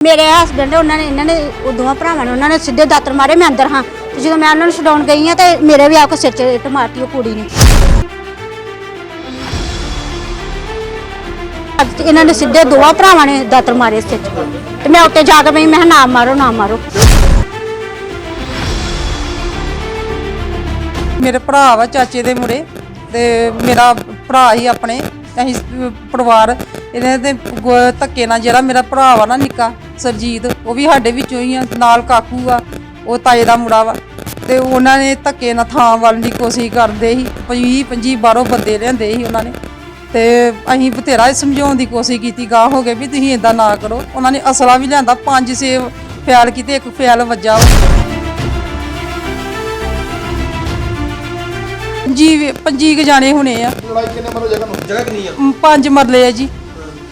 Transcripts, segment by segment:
ਮੇਰੇ ਹਸਬੰਡ ਉਹਨਾਂ ਨੇ, ਇਹਨਾਂ ਨੇ, ਉਹ ਦੋਵਾਂ ਭਰਾਵਾਂ ਨੇ, ਉਹਨਾਂ ਨੇ ਸਿੱਧੇ ਦਾਤਰ ਮਾਰੇ ਮੈਂ ਅੰਦਰ ਹਾਂ। ਤੇ ਜਦੋਂ ਮੈਂ ਉਹਨਾਂ ਨੂੰ ਛਡਾਉਣ ਗਈ ਆ ਤੇ ਮੇਰੇ ਵੀ ਆ ਕੇ ਸਿਰ 'ਚ ਇੱਟ ਮਾਰਤੀ ਉਹ ਕੁੜੀ ਨੇ। ਅੱਜ ਇਹਨਾਂ ਨੇ ਸਿੱਧੇ ਦੋਵਾਂ ਭਰਾਵਾਂ ਨੇ ਦਾਤਰ ਮਾਰੇ ਸਿਰ 'ਚ। ਤੇ ਮੈਂ ਉੱਤੇ ਜਾ ਕੇ ਬਈ, ਮੈਂ ਕਿਹਾ, ਨਾ ਮਾਰੋ ਨਾ ਮਾਰੋ। ਮੇਰੇ ਭਰਾ ਵਾ ਚਾਚੇ ਦੇ ਮੁੰਡੇ ਤੇ ਮੇਰਾ ਭਰਾ ਹੀ ਆਪਣੇ। ਅਸੀਂ ਸ- ਪਰਿਵਾਰ, ਇਹਦੇ ਤੇ ਗ- ਧੱਕੇ ਨਾਲ ਜਿਹੜਾ ਮੇਰਾ ਭਰਾ ਵਾ ਨਾ ਨਿੱਕਾ, ਸਰਜੀਤ, ਉਹ ਵੀ ਸਾਡੇ ਵਿੱਚੋਂ ਹੀ ਆ, ਨਾਲ ਕਾਕੂ ਆ, ਉਹ ਤਾਏ ਦਾ ਮੁੰਡਾ ਵਾ। ਤੇ ਉਹਨਾਂ ਨੇ ਧੱਕੇ ਨਾਲ ਥਾਂ ਵੱਲ ਦੀ ਕੋਸ਼ਿਸ਼ ਕਰਦੇ ਸੀ 20 25 ਬਾਹਰੋਂ ਬੰਦੇ ਲਿਆਂਦੇ ਸੀ ਉਹਨਾਂ ਨੇ। ਤੇ ਅਸੀਂ ਬਥੇਰਾ ਸਮਝਾਉਣ ਦੀ ਕੋਸ਼ਿਸ਼ ਕੀਤੀ, ਗਾਹ ਹੋ ਗਏ ਵੀ ਤੁਸੀਂ ਇਦਾਂ ਨਾ ਕਰੋ। ਉਹਨਾਂ ਨੇ ਅਸਲਾ ਵੀ ਲਿਆਂਦਾ, ਪੰਜ ਛੇ ਫੈਲ ਕੀਤੇ, ਇੱਕ ਫੈਲ ਵੱਜਾ ਵਾ। ਜੀ ਪੰਜੀ ਕੁ ਜਾਣੇ ਹੋਣੇ ਆ। ਲੜਾਈ ਕਿੰਨੇ ਮਰੋ ਜਗ੍ਹਾ ਨੂੰ? ਜਗ੍ਹਾ ਕਿੰਨੀ ਆ? ਮ, ਪੰਜ ਮਰਲੇ ਆ ਜੀ।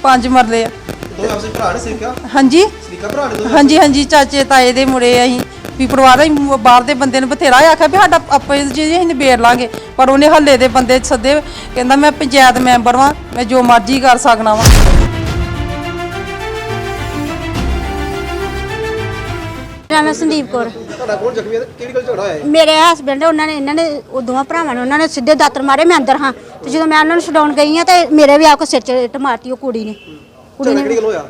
ਪੰਜ ਮਰਲੇ ਆ। ਦੋਵੇਂ ਆਪਸੇ ਭਰਾ ਨੇ ਸਿੱਖਿਆ ਹਾਂਜੀ। ਸਰੀਕਾ ਭਰਾ ਨੇ ਦੋਵੇਂ? ਹਾਂਜੀ ਹਾਂਜੀ ਚਾਚੇ ਤਾਏ ਦੇ ਮੁੰਡੇ ਆ ਅਸੀਂ। ਵੀ ਪਰਿਵਾਰ ਦਾ ਹੀ ਬਾਹਰ ਦੇ ਬੰਦੇ ਨੇ ਬਥੇਰਾ ਆਖਿਆ ਵੀ ਸਾਡਾ ਆਪੇ ਜੀ ਅਸੀਂ ਨਿਬੇੜ ਲਾਂਗੇ। ਪਰ ਉਹਨੇ ਹੱਲੇ ਦੇ ਬੰਦੇ ਸੱਦੇ। ਕਹਿੰਦਾ ਮੈਂ ਪੰਚਾਇਤ ਮੈਂਬਰ ਵਾਂ ਮੈਂ ਜੋ ਮਰਜ਼ੀ ਕਰ ਸਕਣਾ ਵਾਂ। ਮੇਰਾ ਨਾਮ ਸੰਦੀਪ ਕੌਰ। ਤੁਹਾਡਾ ਕੋਲ ਜ਼ਖਮੀ ਹੈ ਤੇ ਕਿਹੜੀ ਗੱਲ ਝਗੜਾ ਹੋਇਆ ਹੈ? ਮੇਰੇ ਹਸਬੰਡ ਉਹਨਾਂ ਨੇ ਇਹਨਾਂ ਨੇ ਉਹ ਦੋਵਾਂ ਭਰਾਵਾਂ ਨੇ ਉਹਨਾਂ ਨੇ ਸਿੱਧੇ ਦਾਤਰ ਮਾਰੇ ਮੈਂ ਅੰਦਰ ਹਾਂ। ਤੇ ਜਦੋਂ ਮੈਂ ਉਹਨਾਂ ਨੂੰ ਛਡਾਉਣ ਗਈ ਆ ਤੇ ਮੇਰੇ ਵੀ ਆ ਕੇ ਸਿਰ 'ਚ ਇੱਟ ਮਾਰਤੀ ਉਹ ਕੁੜੀ ਨੇ। ਕੁੜੀ ਝਗੜਾ ਕਿਹੜੀ ਨੇ ਗੱਲ ਹੋਇਆ?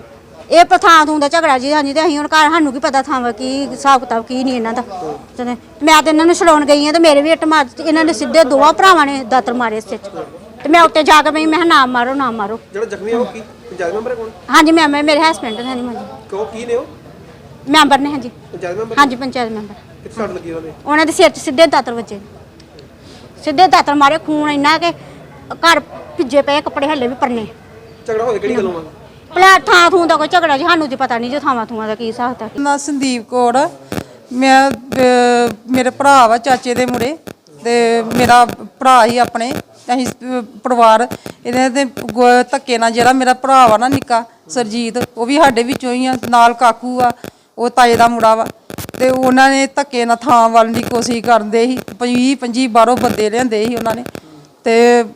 ਇਹ ਪਥਾਂ ਤੋਂ ਦਾ ਝਗੜਾ ਜੀ ਹਾਂਜੀ ਤੇ ਅਸੀਂ ਹੁਣ ਘਰ ਸਾਨੂੰ ਕੀ ਪਤਾ ਥਾਂ ਵਾ ਕੀ ਹਿਸਾਬ ਕਿਤਾਬ ਕੀ ਨਹੀਂ ਇਹਨਾਂ ਦਾ। ਤੇ ਮੈਂ ਤੇ ਇਹਨਾਂ ਨੂੰ ਛਡਾਉਣ ਗਈ ਆ ਤੇ ਮੇਰੇ ਵੀ ਇੱਟ ਮਾਰ ਦਿੱਤੀ ਇਹਨਾਂ ਨੇ ਸਿੱਧੇ ਦੋਵਾਂ ਭਰਾਵਾਂ ਨੇ ਦਾਤਰ ਮਾਰੇ ਸਿਰ 'ਚ। ਤੇ ਮੈਂ ਉੱਤੇ ਜਾ ਕੇ ਬਈ ਮੈਂ ਕਿਹਾ ਨਾ ਮਾਰੋ ਨਾ ਮਾਰੋ। ਜਿਹੜਾ ਜ਼ਖਮੀ ਹੈ ਉਹ ਕੀ? ਪੰਚਾਇਤ ਮੈਂਬਰ ਹੈ ਕੋਣ? ਹਾਂਜੀ ਮੈਂ ਮੈਂ- ਮੇਰੇ ਹਸਬੰਡ ਨੇ ਹਾਂਜੀ ਕਹੋ ਕੀ ਨੇ ਉਹ? ਮੈਂਬਰ ਨੇ ਹਾਂਜੀ। ਪੰਚਾਇਤ ਮੈਂਬਰ ਹਾਂਜੀ ਪੰਚਾਇਤ ਮੈਂਬਰ। ਕਿੱਥੇ ਸੱਟ ਲੱਗੀ ਉਹਦੇ? ਉਹਨਾਂ ਦੇ ਸਿਰ 'ਚ ਸਿੱਧੇ ਦਾਤਰ ਵੱਜੇ। ਸਿੱਧੇ ਦਾਤਰ ਮਾਰੇ ਖੂਨ ਇੰਨਾ ਕਿ ਘਰ ਭਿੱਜੇ ਪਏ ਕੱਪੜੇ ਹੱਲੇ ਵੀ ਪਰਨੇ। ਝਗੜਾ ਹੋਇਆ ਕਿਹੜੀ ਗੱਲੋਂ ਆ? ਥਾਂ ਥੂੰ ਦਾ ਕੋਈ ਝਗੜਾ ਜੀ ਸਾਨੂੰ ਤੇ ਪਤਾ ਨਹੀਂ ਜੋ ਥਾਵਾਂ ਥੂਆਂ ਦਾ ਕੀ ਹਿਸਾਬ ਤਾ। ਨਾ ਸੰਦੀਪ ਕੌਰ ਆ। ਮੈਂ ਅਹ, ਮੇਰੇ ਭਰਾ ਵਾ ਚਾਚੇ ਦੇ ਮੁੰਡੇ ਤੇ ਮੇਰਾ ਭਰਾ ਹੀ ਆਪਣੇ। ਅਸੀਂ ਪਰਿਵਾਰ। ਇਹਦੇ ਤੇ ਗ- ਧੱਕੇ ਨਾਲ ਜਿਹੜਾ ਮੇਰਾ ਭਰਾ ਵਾ ਨਾ ਨਿੱਕਾ ਸਰਜੀਤ ਉਹ ਵੀ ਸਾਡੇ ਵਿੱਚੋਂ ਹੀ ਆ ਨਾਲ ਕਾਕੂ ਆ। ਉਹ ਤਾਏ ਦਾ ਮੁੰਡਾ ਵਾ ਤੇ ਉਹਨਾਂ ਨੇ ਧੱਕੇ ਨਾਲ ਥਾਂ ਵੱਲ ਦੀ ਕੋਸ਼ਿਸ਼ ਕਰਦੇ ਸੀ 20 25 ਬਾਹਰੋਂ ਬੰਦੇ ਲਿਆਂਦੇ ਸੀ ਉਹਨਾਂ ਨੇ। ਤੇ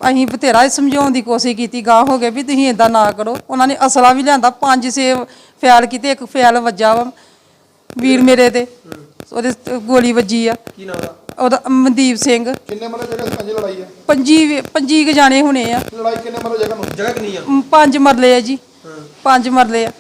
ਅਸੀਂ ਬਥੇਰਾ ਸਮਝਾਉਣ ਦੀ ਕੋਸ਼ਿਸ਼ ਕੀਤੀ ਗਾਹ ਹੋ ਗਏ ਵੀ ਤੁਸੀਂ ਇਦਾਂ ਨਾ ਕਰੋ। ਉਹਨਾਂ ਨੇ ਅਸਲਾ ਵੀ ਲਿਆਂਦਾ ਪੰਜ ਛੇ ਫੈਲ ਕੀਤੇ ਇੱਕ ਫੈਲ ਵੱਜਾ ਵਾ ਵੀਰ ਮੇਰੇ ਤੇ ਉਹਦੇ ਗੋਲੀ ਵੱਜੀ ਆ। ਕੀ ਨਾਮ ਦਾ ਉਹਦਾ ਮਨਦੀਪ ਸਿੰਘ। ਕਿੰਨੇ ਮਰੋ ਜਗ੍ਹਾ ਸੀ ਪੰਜ ਲੜਾਈ ਹੈ ਪੰਜੀ ਪੰਜੀ ਕੁ ਜਾਣੇ ਹੋਣੇ ਆ। ਲੜਾਈ ਕਿੰਨੇ ਮਰੋ ਜਗ੍ਹਾ ਨੂੰ? ਜਗ੍ਹਾ ਕਿੰਨੀ ਆ? ਪੰਜ ਮਰਲੇ ਆ ਜੀ ਪੰਜ ਮਰਲੇ ਆ।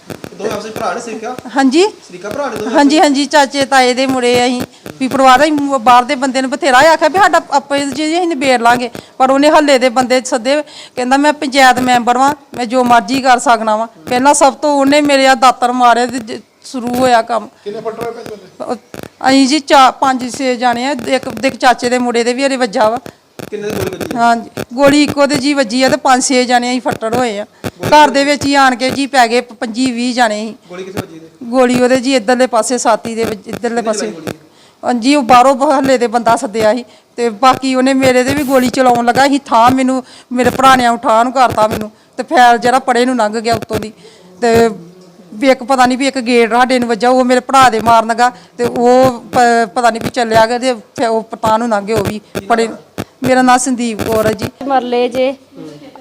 ਦੋਵੇਂ ਆਪਸੇ ਭਰਾ ਨੇ ਸਿੱਖਿਆ? ਹਾਂਜੀ। ਸਰੀਕਾ ਭਰਾ ਨੇ ਦੋਵੇਂ ਹਾਂਜੀ ਹਾਂਜੀ ਚਾਚੇ ਤਾਏ ਦੇ ਮੁੰਡੇ ਆ ਅਸੀਂ ਵੀ ਪਰਿਵਾਰ ਦਾ ਹੀ ਬਾਹਰ ਦੇ ਬੰਦੇ ਨੇ ਬਥੇਰਾ ਆਖਿਆ ਵੀ ਸਾਡਾ ਆਪੇ ਜੀ ਅਸੀਂ ਨਿਬੇੜ ਲਾਂਗੇ ਪਰ ਉਹਨੇ ਹੱਲੇ ਦੇ ਬੰਦੇ ਸੱਦੇ ਕਹਿੰਦਾ ਮੈਂ ਪੰਚਾਇਤ ਮੈਂਬਰ ਵਾਂ ਮੈਂ ਜੋ ਮਰਜ਼ੀ ਕਰ ਸਕਣਾ ਵਾਂ। ਪਹਿਲਾਂ ਸਭ ਤੋਂ ਉਹਨੇ ਮੇਰੇ ਆ ਦਾਤਰ ਮਾਰੇ ਤੇ ਜ- ਸ਼ੁਰੂ ਹੋਇਆ ਕੰਮ। ਕਿੰਨੇ ਫੱਟਰ ਹੋਏ ਪੈਂਦੇ ਉਹ- ਅਸੀਂ ਜੀ ਚਾ ਪੰਜ ਛੇ ਜਾਣੇ ਆ ਇੱਕ ਇੱਕ ਚਾਚੇ ਦੇ ਮੁੰਡੇ ਦੇ ਵੀ ਹਰੇ ਵੱਜਾ ਵਾ। ਕਿੰਨੇ ਦੀ ਗੋਲੀ ਵੱਜੀ? ਹਾਂਜੀ ਗੋਲੀ ਇੱਕੋ ਤੇ ਜੀ ਵੱਜੀ ਆ ਤੇ ਪੰਜ ਛੇ ਜਾਣੇ ਅਸੀਂ ਫੱਟੜ ਹੋਏ ਆ। ਘਰ ਦੇ ਵਿੱਚ ਹੀ ਆਣ ਕੇ ਜੀ ਪੈ ਗਏ 25 20 ਜਾਣੇ ਸੀ। ਗੋਲੀ ਕਿੱਥੇ ਵੱਜੀ ਗੋਲੀ ਉਹਦੇ ਜੀ ਇਧਰਲੇ ਪਾਸੇ ਸਾਥੀ ਦੇ ਵਿੱਚ ਇਧਰਲੇ ਪਾਸੇ। ਹਾਂਜੀ ਉਹ ਬਾਹਰੋਂ ਹੱਲੇ ਦੇ ਬੰਦਾ ਸੱਦਿਆ ਸੀ ਤੇ ਬਾਕੀ ਉਹਨੇ ਮੇਰੇ ਤੇ ਵੀ ਗੋਲੀ ਚਲਾਉਣ ਲੱਗਾ ਸੀ। ਥਾਂ ਮੈਨੂੰ ਮੇਰੇ ਭਰਾ ਨੇ ਉਠਾ ਨੂੰ ਕਰਤਾ ਮੈਨੂੰ ਤੇ ਫੈਲ ਜਿਹੜਾ ਪੜੇ ਨੂੰ ਲੰਘ ਗਿਆ ਉੱਤੋਂ ਦੀ। ਤੇ ਵੀ ਇੱਕ ਪਤਾ ਨਹੀਂ ਵੀ ਇੱਕ ਗੇਟ ਸਾਡੇ ਨੂੰ ਵੱਜਾ ਉਹ ਮੇਰੇ ਭਰਾ ਦੇ ਮਾਰਨ ਲੱਗਾ ਤੇ ਉਹ ਪਤਾ ਨਹੀਂ ਵੀ ਚੱਲਿਆ ਗਿਆ ਤੇ ਉਹ ਪਤਾ ਨੂੰ ਲੰਘ ਉਹ ਵੀ ਪੜੇ ਮੇਰਾ ਨਾਮ ਸੰਦੀਪ ਕੌਰ ਹੈ ਜੀ। ਮਰਲੇ ਜੇ।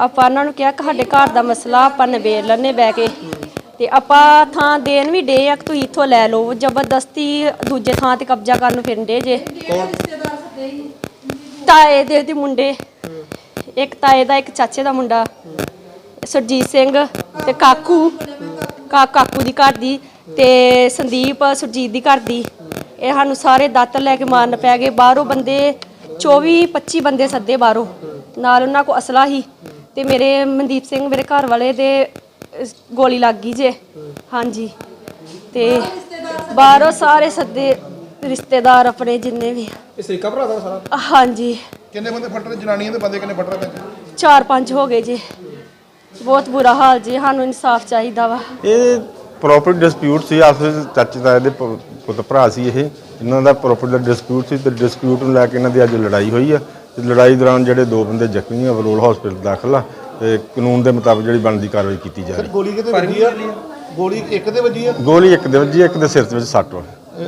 ਆਪਾਂ ਉਹਨਾਂ ਨੂੰ ਕਿਹਾ ਕਿ ਸਾਡੇ ਘਰ ਦਾ ਮਸਲਾ ਆਪਾਂ ਨਿਬੇੜ ਲੈਣੇ ਬਹਿ ਕੇ। ਤੇ ਆਪਾਂ ਥਾਂ ਦੇਣ ਵੀ ਡੇ ਆ ਕਿ ਤੁਸੀਂ ਇੱਥੋਂ ਲੈ ਲਓ। ਜ਼ਬਰਦਸਤੀ ਦੂਜੇ ਥਾਂ ਤੇ ਕਬਜ਼ਾ ਕਰਨ ਨੂੰ ਡੇ ਜੇ। ਤਾਏ ਦੇ ਦੇ ਮੁੰਡੇ। ਇੱਕ ਤਾਏ ਦਾ, ਇੱਕ ਚਾਚੇ ਦਾ ਮੁੰਡਾ। ਸੁਰਜੀਤ ਸਿੰਘ ਤੇ ਕਾਕੂ। ਕਾ ਕਾਕੂ ਦੀ ਘਰ ਦੀ ਤੇ ਸੰਦੀਪ ਸੁਰਜੀਤ ਦੀ ਘਰ ਦੀ। ਇਹ ਸਾਨੂੰ ਸਾਰੇ ਦਾਤਰ ਲੈ ਕੇ ਮਾਰਨ ਪੈ ਗਏ। ਬਾਹਰੋਂ ਬੰਦੇ 24 25 ਬੰਦੇ ਸੱਦੇ ਬਾਹਰੋਂ। ਨਾਲ ਉਹਨਾਂ ਕੋ ਅਸਲਾ ਹੀ। ਤੇ ਮੇਰੇ ਮਨਦੀਪ ਸਿੰਘ ਮੇਰੇ ਘਰ ਵਾਲੇ ਦੇ ਗੋਲੀ ਲੱਗ ਗਈ ਜੇ। ਹਾਂਜੀ। ਤੇ ਬਾਹਰੋਂ ਸਾਰੇ ਸੱਦੇ ਰਿਸ਼ਤੇਦਾਰ ਆਪਣੇ ਜਿੰਨੇ ਵੀ। ਇਹ ਸਰੀਕਾ ਭਰਾ ਦਾ ਸਾਰਾ? ਹਾਂਜੀ। ਕਿੰਨੇ ਬੰਦੇ ਫੱਟਰ ਜਨਾਨੀਆਂ ਦੇ ਬੰਦੇ ਕਿੰਨੇ ਫੱਟਰ ਪੈਂਦੇ ਚਾਰ ਪੰਜ ਹੋ ਗਏ ਜੀ। ਬਹੁਤ ਬੁਰਾ ਹਾਲ ਜੀ ਸਾਨੂੰ ਇਨਸਾਫ ਚਾਹੀਦਾ ਵਾ। ਇਹ ਪ੍ਰੋਪਰਟੀ ਡਿਸਪਿਊਟ ਸੀ ਆਪਸ ਵਿੱਚ ਚਾਚੇ ਤਾਏ ਦੇ ਪ- ਪੁੱਤ ਭਰਾ ਸੀ ਇਹ। ਇਹਨਾਂ ਦਾ ਪ੍ਰੋਪਰਟੀ ਦਾ ਡਿਸਪਿਊਟ ਸੀ ਤੇ ਡਿਸਪਿਊਟ ਨੂੰ ਲੈ ਕੇ ਇਹਨਾਂ ਦੀ ਅੱਜ ਲੜਾਈ ਹੋਈ ਆ। ਤੇ ਲੜਾਈ ਦੌਰਾਨ ਜਿਹੜੇ ਦੋ ਬੰਦੇ ਜ਼ਖਮੀ ਆ ਵਰੋਲ ਹਸਪੀਟਲ ਦਾਖਲ ਆ ਤੇ ਕਾਨੂੰਨ ਦੇ ਮੁਤਾਬਕ ਜਿਹੜੀ ਬਣਦੀ ਕਾਰਵਾਈ ਕੀਤੀ ਜਾ ਰਹੀ ਗੋਲੀ ਕਿਤੇ ਵੱਜੀ ਆ? ਗੋਲੀ ਇੱਕ ਦੇ ਵੱਜੀ ਆ? ਗੋਲੀ ਇੱਕ ਦੇ ਵੱਜੀ ਇੱਕ ਦੇ ਸਿਰ ਦੇ ਵਿੱਚ ਸੱਟ ਵਾ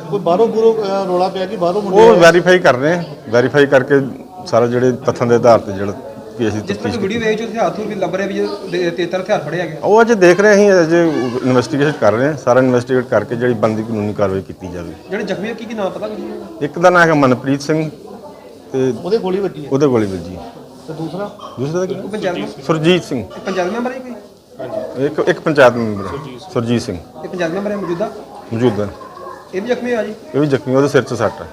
ਕੋਈ ਬਾਹਰੋਂ ਬੁਰੋ ਰੋਲਾ ਪਿਆ ਕਿ ਬਾਹਰੋਂ ਮੁੰਡੇ ਉਹ ਵੈਰੀਫਾਈ ਕਰ ਰਹੇ ਆ। ਵੈਰੀਫਾਈ ਕਰਕੇ ਸਾਰਾ ਜਿਹੜੇ ਤੱਥਾਂ ਦੇ ਆਧਾਰ ਤੇ ਜਿਹੜਾ ਕੇਸ ਦੀ ਜਿਸ ਤਰ੍ਹਾਂ ਕਿ ਵੀਡੀਓ ਵੇਚ ਉੱਥੇ ਹੱਥ ਵੀ ਲੱਭ ਰਿਹਾ ਵੀ ਜੇ ਤੇਤਰ ਹਥਿਆਰ ਫੜਿਆ ਗਿਆ। ਉਹ ਅਜੇ ਦੇਖ ਰਹੇ ਅਸੀਂ ਅਜੇ ਇਨਵੈਸਟੀਗੇਸ਼ਨ ਕਰ ਰਹੇ ਹਾਂ। ਸਾਰਾ ਇਨਵੈਸਟੀਗੇਟ ਕਰਕੇ ਜਿਹੜੀ ਬੰਦੀ ਕਾਨੂੰਨੀ ਕਾਰਵਾਈ ਕੀਤੀ ਜਾਵੇ। ਜਿਹੜੇ ਜ਼ਖਮੀ ਕੀ ਕੀ ਨਾਮ ਪਤਾ ਕੁਝ ਇੱਕ ਦਾ ਨਾਮ ਹੈ ਮਨਪ੍ਰੀਤ ਸਿੰਘ ਤੇ ਉਹਦੇ ਗੋਲੀ ਵੱਜੀ ਹੈ। ਉਹਦੇ ਗੋਲੀ ਵੱਜੀ। ਤੇ ਦੂਸਰਾ? ਦੂਸਰਾ ਦਾ ਕੀ? ਪੰਚਾਇਤ ਸੁਰਜੀਤ ਸਿੰਘ। ਪੰਚਾਇਤ ਮੈਂਬਰ ਹੈ ਕੋਈ? ਇੱਕ ਇੱਕ ਪੰਚਾਇਤ ਮੈਂਬਰ ਸੁਰਜੀਤ ਸਿੰਘ। ਇਹ ਪੰਚਾਇਤ ਮੈਂਬਰ ਹੈ ਮੌਜੂਦਾ? ਮੌਜੂਦਾ। ਇਹ ਵੀ ਜ਼ਖਮੀ ਆ ਜੀ? ਇਹ ਵੀ ਜ਼ਖਮੀ ਉਹਦੇ ਸਿਰ 'ਚ ਸੱਟ ਹੈ।